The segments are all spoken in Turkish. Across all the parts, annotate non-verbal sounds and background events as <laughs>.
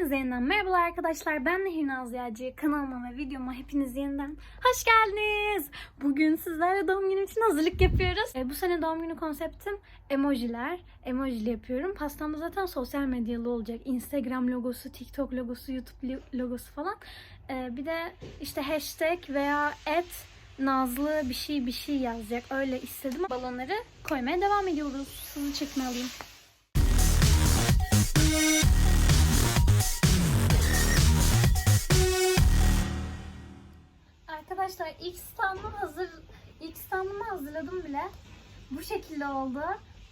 Hepinize yeniden merhabalar arkadaşlar. Ben Nehir Naz Yağcı. Kanalıma ve videoma hepiniz yeniden hoş geldiniz. Bugün sizlerle doğum günüm için hazırlık yapıyoruz. E, bu sene doğum günü konseptim emojiler. Emojili yapıyorum. Pastamda zaten sosyal medyalı olacak. Instagram logosu, TikTok logosu, YouTube logosu falan. E, bir de işte hashtag veya et Nazlı bir şey bir şey yazacak. Öyle istedim. Balonları koymaya devam ediyoruz. Hızlı çekme alayım. Arkadaşlar ilk standım hazır. İlk standımı hazırladım bile. Bu şekilde oldu.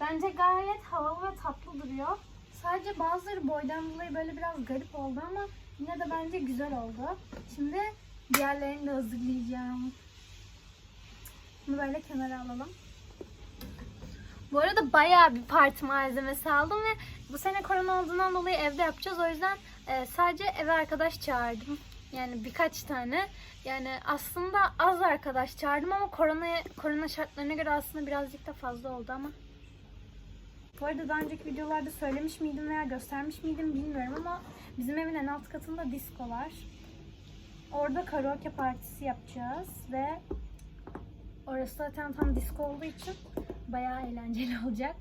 Bence gayet havalı ve tatlı duruyor. Sadece bazıları boydan dolayı böyle biraz garip oldu ama yine de bence güzel oldu. Şimdi diğerlerini de hazırlayacağım. Bunu böyle kenara alalım. Bu arada bayağı bir parti malzemesi aldım ve bu sene korona olduğundan dolayı evde yapacağız. O yüzden e, sadece eve arkadaş çağırdım. Yani birkaç tane. Yani aslında az arkadaş çağırdım ama korona korona şartlarına göre aslında birazcık da fazla oldu ama. Bu arada daha önceki videolarda söylemiş miydim veya göstermiş miydim bilmiyorum ama bizim evin en alt katında disco var. Orada karaoke partisi yapacağız ve orası zaten tam disco olduğu için bayağı eğlenceli <laughs> olacak.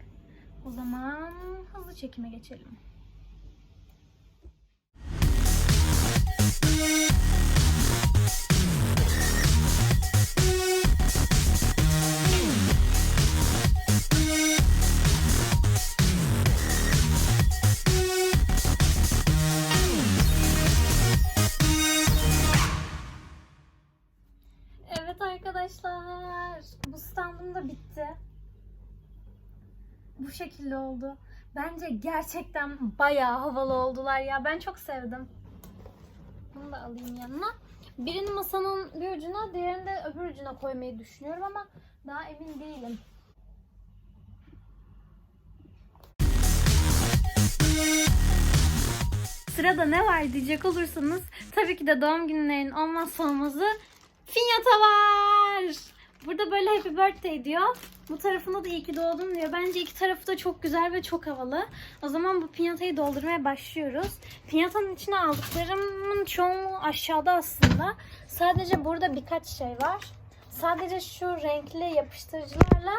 O zaman hızlı çekime geçelim. Evet arkadaşlar, bu standım bitti. Bu şekilde oldu. Bence gerçekten bayağı havalı oldular ya. Ben çok sevdim. Bunu da alayım yanına. Birini masanın bir ucuna, diğerini de öbür ucuna koymayı düşünüyorum ama daha emin değilim. Sırada ne var diyecek olursanız tabii ki de doğum günlerinin olmazsa olmazı Finyata var. Burada böyle happy birthday diyor. Bu tarafında da iyi ki doğdun diyor. Bence iki tarafı da çok güzel ve çok havalı. O zaman bu pinyatayı doldurmaya başlıyoruz. Pinyatanın içine aldıklarımın çoğu aşağıda aslında. Sadece burada birkaç şey var. Sadece şu renkli yapıştırıcılarla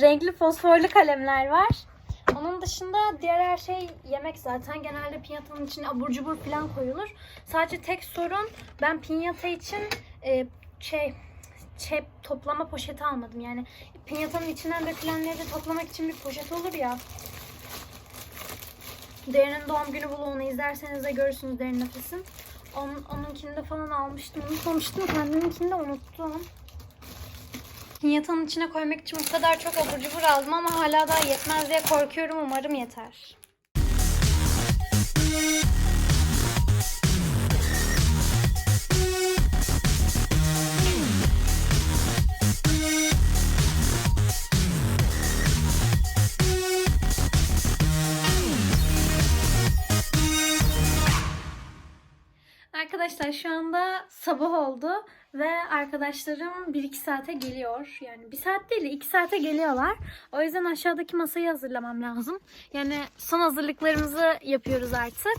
renkli fosforlu kalemler var. Onun dışında diğer her şey yemek zaten. Genelde pinyatanın içine abur cubur falan koyulur. Sadece tek sorun ben pinyata için e, şey çep toplama poşeti almadım. Yani pinyatanın içinden dökülenleri de toplamak için bir poşet olur ya. Derin'in doğum günü vlogunu izlerseniz de görürsünüz Derin Nefes'in. Onun, onunkini de falan almıştım. Unutmamıştım. Kendiminkini de unuttum. Pinyatanın içine koymak için bu kadar çok abur cubur aldım ama hala daha yetmez diye korkuyorum. Umarım yeter. Arkadaşlar şu anda sabah oldu ve arkadaşlarım 1-2 saate geliyor. Yani 1 saat değil 2 saate geliyorlar. O yüzden aşağıdaki masayı hazırlamam lazım. Yani son hazırlıklarımızı yapıyoruz artık.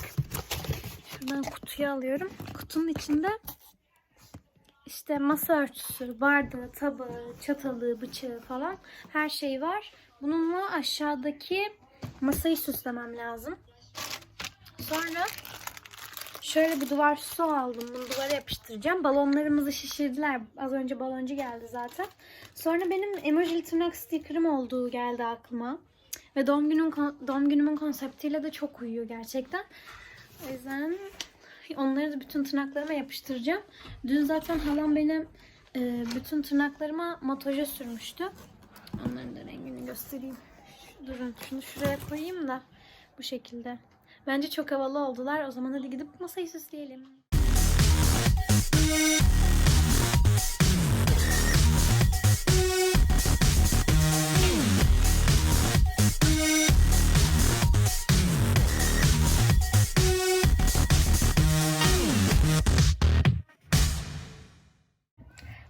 Şuradan kutuyu alıyorum. Kutunun içinde işte masa örtüsü, bardağı, tabağı, çatalı, bıçağı falan her şey var. Bununla aşağıdaki masayı süslemem lazım. Sonra Şöyle bir duvar su aldım. Bunu duvara yapıştıracağım. Balonlarımızı şişirdiler. Az önce baloncu geldi zaten. Sonra benim emojili tırnak sticker'ım olduğu geldi aklıma. Ve doğum günüm doğum günümün konseptiyle de çok uyuyor gerçekten. O yüzden onları da bütün tırnaklarıma yapıştıracağım. Dün zaten halam benim e, bütün tırnaklarıma matoja sürmüştü. Onların da rengini göstereyim. Durun şunu şuraya koyayım da bu şekilde. Bence çok havalı oldular. O zaman hadi gidip masayı süsleyelim.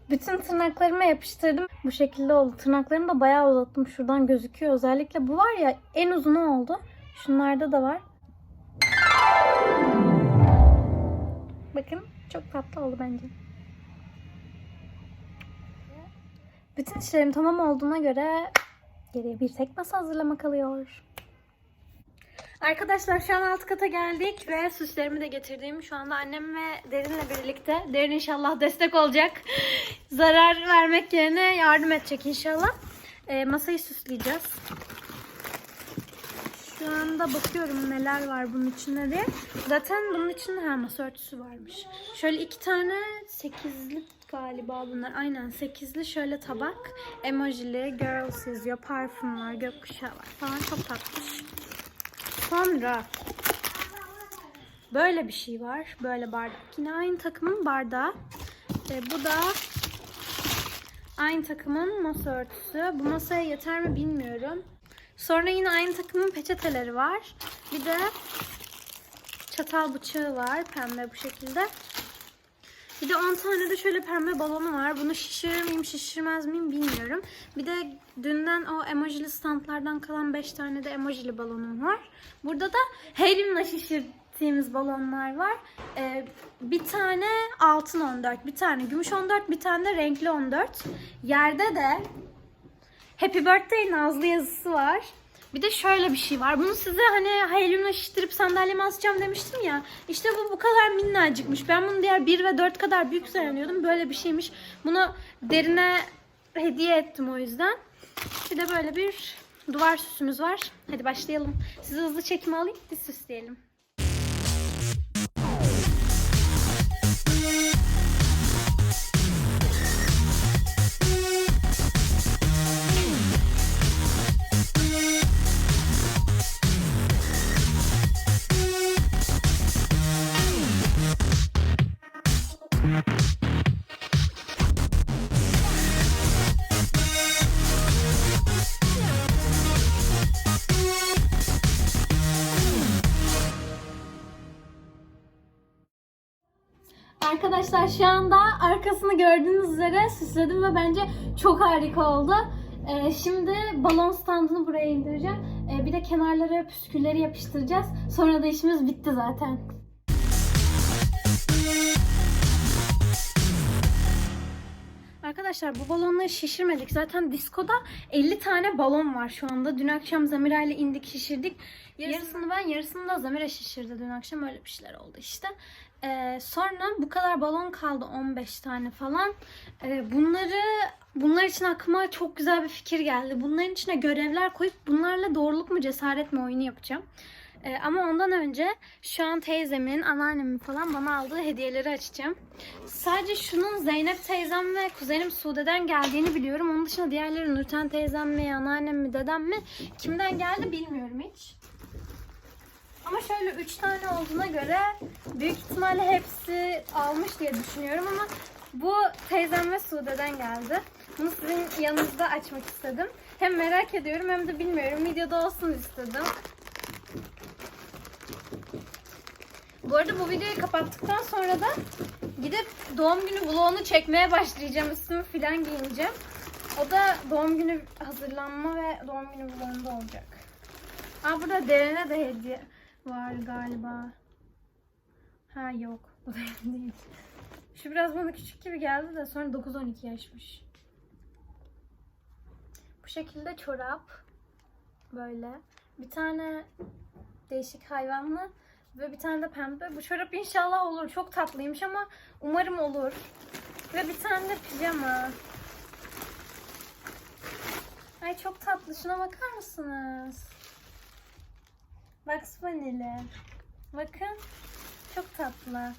Bütün tırnaklarıma yapıştırdım. Bu şekilde oldu. Tırnaklarımı da bayağı uzattım. Şuradan gözüküyor. Özellikle bu var ya en uzunu oldu. Şunlarda da var. Bakın çok tatlı oldu bence. Bütün işlerim tamam olduğuna göre geriye bir tek masa hazırlama kalıyor. Arkadaşlar şu an alt kata geldik ve süslerimi de getirdim. Şu anda annem ve Derin'le birlikte. Derin inşallah destek olacak. Zarar vermek yerine yardım edecek inşallah. Ee, masayı süsleyeceğiz. Şu anda bakıyorum neler var bunun içinde diye. Zaten bunun içinde ha masa örtüsü varmış. Şöyle iki tane sekizli galiba bunlar. Aynen sekizli şöyle tabak. Emojili, girls yazıyor. Parfüm var, gökkuşağı var falan. Çok tatlış. Sonra böyle bir şey var. Böyle bardak. Yine aynı takımın bardağı. Ee, bu da aynı takımın masa örtüsü. Bu masaya yeter mi bilmiyorum. Sonra yine aynı takımın peçeteleri var. Bir de çatal bıçağı var pembe bu şekilde. Bir de 10 tane de şöyle pembe balonu var. Bunu şişirir miyim şişirmez miyim bilmiyorum. Bir de dünden o emojili standlardan kalan 5 tane de emojili balonum var. Burada da Harry'imle şişirdiğimiz balonlar var. Ee, bir tane altın 14, bir tane gümüş 14, bir tane de renkli 14. Yerde de Happy Birthday Nazlı yazısı var. Bir de şöyle bir şey var. Bunu size hani hayalimle şiştirip sandalyeme asacağım demiştim ya. İşte bu bu kadar minnacıkmış. Ben bunu diğer 1 ve 4 kadar büyük zannediyordum. Böyle bir şeymiş. Bunu derine hediye ettim o yüzden. Bir de böyle bir duvar süsümüz var. Hadi başlayalım. Sizi hızlı çekime alayım. Biz süsleyelim. Arkadaşlar şu anda arkasını gördüğünüz üzere süsledim ve bence çok harika oldu. Ee, şimdi balon standını buraya indireceğim. Ee, bir de kenarlara püskülleri yapıştıracağız. Sonra da işimiz bitti zaten. Arkadaşlar bu balonları şişirmedik. Zaten diskoda 50 tane balon var şu anda. Dün akşam Zamira ile indik şişirdik. Yarısını ben yarısını da Zamira şişirdi dün akşam. Öyle bir şeyler oldu işte. Ee, sonra bu kadar balon kaldı 15 tane falan. Ee, bunları bunlar için aklıma çok güzel bir fikir geldi. Bunların içine görevler koyup bunlarla doğruluk mu cesaret mi oyunu yapacağım. Ee, ama ondan önce şu an teyzemin, anneannemin falan bana aldığı hediyeleri açacağım. Sadece şunun Zeynep teyzem ve kuzenim Sude'den geldiğini biliyorum. Onun dışında diğerleri Nurten teyzem mi, anneannem mi, dedem mi kimden geldi bilmiyorum hiç. Ama şöyle üç tane olduğuna göre büyük ihtimalle hepsi almış diye düşünüyorum ama bu teyzem ve Sude'den geldi. Bunu sizin yanınızda açmak istedim. Hem merak ediyorum hem de bilmiyorum. Videoda olsun istedim. Bu arada bu videoyu kapattıktan sonra da gidip doğum günü vlogunu çekmeye başlayacağım. Üstümü filan giyineceğim. O da doğum günü hazırlanma ve doğum günü vlogunda olacak. Aa burada derine de hediye var galiba. Ha yok. <laughs> Bu da değil. Şu biraz bana küçük gibi geldi de sonra 9-12 yaşmış. Bu şekilde çorap. Böyle. Bir tane değişik hayvanlı ve bir tane de pembe. Bu çorap inşallah olur. Çok tatlıymış ama umarım olur. Ve bir tane de pijama. Ay çok tatlı. Şuna bakar mısınız? Bugs Bunny'li. Bakın. Çok tatlı.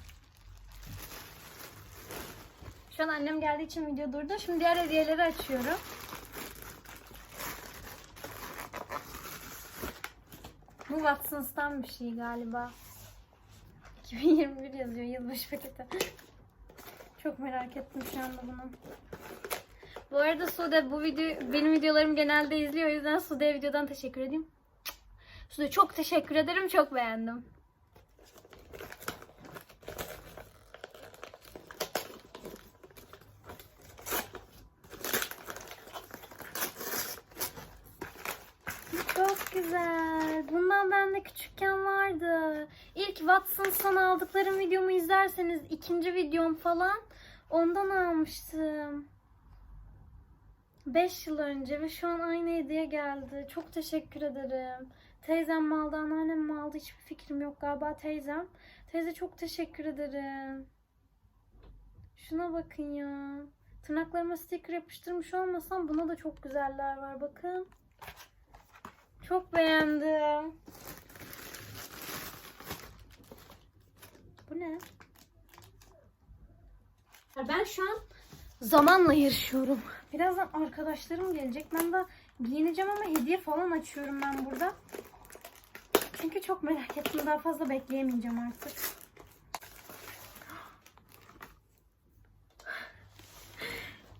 Şu an annem geldiği için video durdu. Şimdi diğer hediyeleri açıyorum. Bu Watson's'tan bir şey galiba. 2021 yazıyor yılbaşı paketi. Çok merak ettim şu anda bunu. Bu arada Sude bu video benim videolarımı genelde izliyor. O yüzden Sude'ye videodan teşekkür edeyim. Sude çok teşekkür ederim. Çok beğendim. Çok güzel. Bundan bende küçükken vardı. İlk Watson's'tan aldıklarım videomu izlerseniz ikinci videom falan ondan almıştım. 5 yıl önce ve şu an aynı hediye geldi. Çok teşekkür ederim. Teyzem mi aldı, anneannem mi aldı hiçbir fikrim yok galiba teyzem. Teyze çok teşekkür ederim. Şuna bakın ya. Tırnaklarıma sticker yapıştırmış olmasam buna da çok güzeller var bakın. Çok beğendim. Bu ne? Ben şu an zamanla yarışıyorum. Birazdan arkadaşlarım gelecek. Ben de giyineceğim ama hediye falan açıyorum ben burada. Çünkü çok merak ettim. Daha fazla bekleyemeyeceğim artık.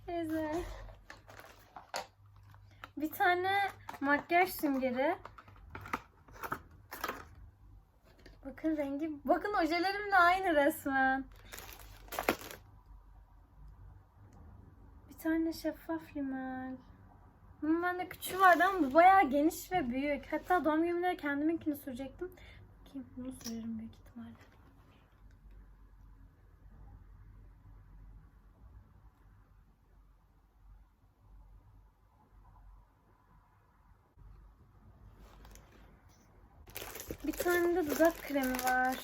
Teyze. Bir tane makyaj süngeri. Bakın rengi. Bakın ojelerimle aynı resmen. Bir tane şeffaf rimel. Bunun bende küçüğü vardı ama bu bayağı geniş ve büyük. Hatta doğum günümde kendiminkini sürecektim. Bakayım bunu sürerim büyük ihtimalle. Bir tane de dudak kremi var.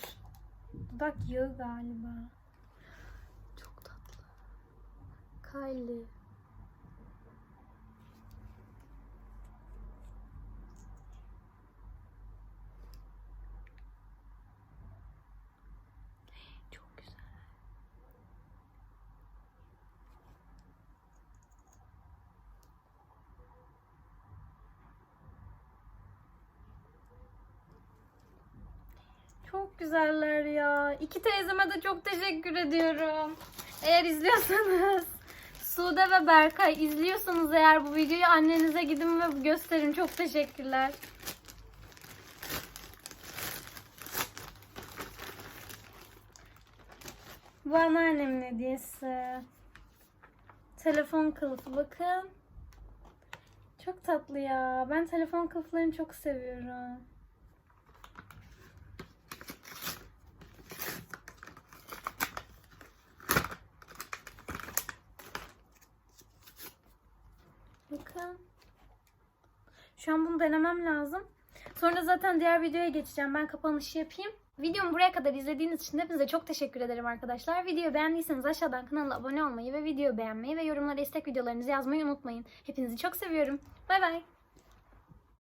Dudak yağı galiba. Çok tatlı. Kylie. Çok güzeller ya. İki teyzeme de çok teşekkür ediyorum. Eğer izliyorsanız <laughs> Sude ve Berkay izliyorsanız eğer bu videoyu annenize gidin ve gösterin. Çok teşekkürler. Bu anneannemin hediyesi. Telefon kılıfı bakın. Çok tatlı ya. Ben telefon kılıflarını çok seviyorum. Bakın. Şu an bunu denemem lazım. Sonra zaten diğer videoya geçeceğim. Ben kapanışı yapayım. Videomu buraya kadar izlediğiniz için hepinize çok teşekkür ederim arkadaşlar. Videoyu beğendiyseniz aşağıdan kanala abone olmayı ve videoyu beğenmeyi ve yorumlara istek videolarınızı yazmayı unutmayın. Hepinizi çok seviyorum. Bay bay.